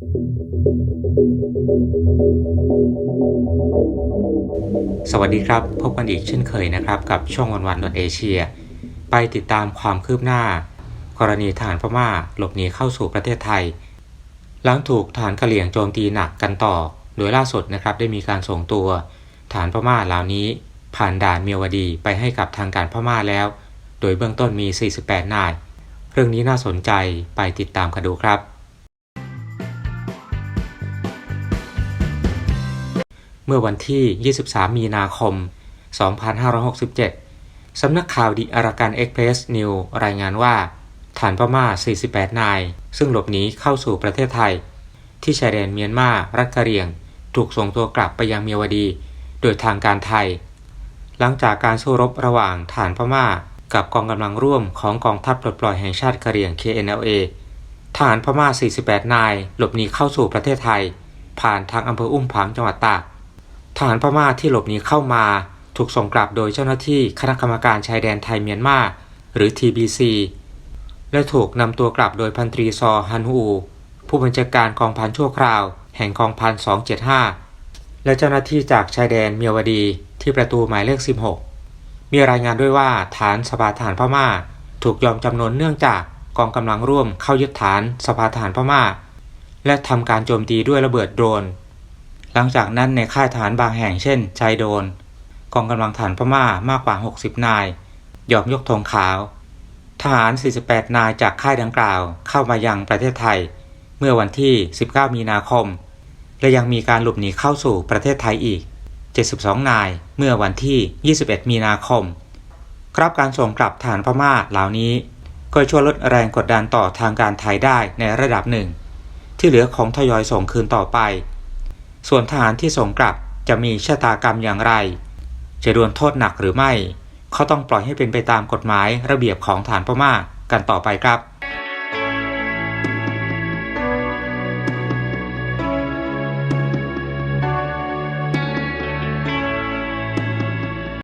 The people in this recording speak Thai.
สวัสดีครับ พบกันอีกเช่นเคยนะครับ กับช่องวันวันดเอเชียไปติดตามความคืบหน้า กรณีทหารพม่าหลบหนีเข้าสู่ประเทศไทย หลังถูกฐานกะเหลี่ยงโจมตีหนักกันต่อ โดยล่าสุดนะครับได้มีการส่งตัว ฐานพม่าเหล่านี้ ผ่านด่านเมียวดีไปให้กับทางการพม่าแล้ว โดยเบื้องต้นมี 48 นาย เรื่องนี้น่าสนใจไปติดตามกันดูครับ มื่อวันที่ 23 มีนาคม 2567 สำนักข่าวดิอารากันเอ็กเพรสนิวรายงานว่า ฐานพม่า 48 นาย ซึ่งหลบหนีเข้าสู่ประเทศไทย ที่ชายแดนเมียนมารัฐกะเหรี่ยง ถูกส่งตัวกลับไปยังเมียวดี โดยทางการไทย หลังจากการสู้รบระหว่างฐานพม่า กับกองกำลังร่วมของกองทัพปลดปล่อยแห่งชาติกะเหรี่ยง KNLA ทหารพม่า 48 นาย หลบหนีเข้าสู่ประเทศไทย ผ่านทางอำเภออุ้มผางจังหวัดตาก ทหารพม่าที่หลบหนีเข้ามา ถูกส่งกลับโดยเจ้าหน้าที่คณะกรรมการชายแดนไทยเมียนมาหรือ TBC และถูกนำตัวกลับโดยพันตรีซอฮันฮูผู้บัญชาการกองพันชั่วคราว แห่งกองพัน 275 และเจ้าหน้าที่จากชายแดนเมียวดีที่ประตูหมายเลข 16 มีรายงานด้วยว่าฐานสภาทหารพม่า ถูกยอมจำนวนเนื่องจากกองกำลังร่วมเข้ายึดฐานสภาทหารพม่า และทำการโจมตีด้วยระเบิดโดรน หลังจากนั้นในค่ายทหารบางแห่งเช่นชายโดน กองกำลังฐานพม่ามากกว่า 60 นาย ยอมยกธงขาว ทหาร 48 นายจากค่ายดังกล่าวเข้ามายังประเทศไทย เมื่อวันที่ 19 มีนาคม และยังมีการหลบหนีเข้าสู่ประเทศไทยอีก 72 นายเมื่อวันที่ 21 มีนาคม ครับการส่งกลับฐานพม่าเหล่านี้ ก็ช่วยลดแรงกดดันต่อทางการไทยได้ในระดับหนึ่ง ที่เหลือของทยอยส่งคืนต่อไป ส่วนทหารที่ส่งกลับจะมีชะตากรรมอย่างไร จะโดนโทษหนักหรือไม่ เขาต้องปล่อยให้เป็นไปตามกฎหมายระเบียบของฐานพม่ากันต่อไปครับ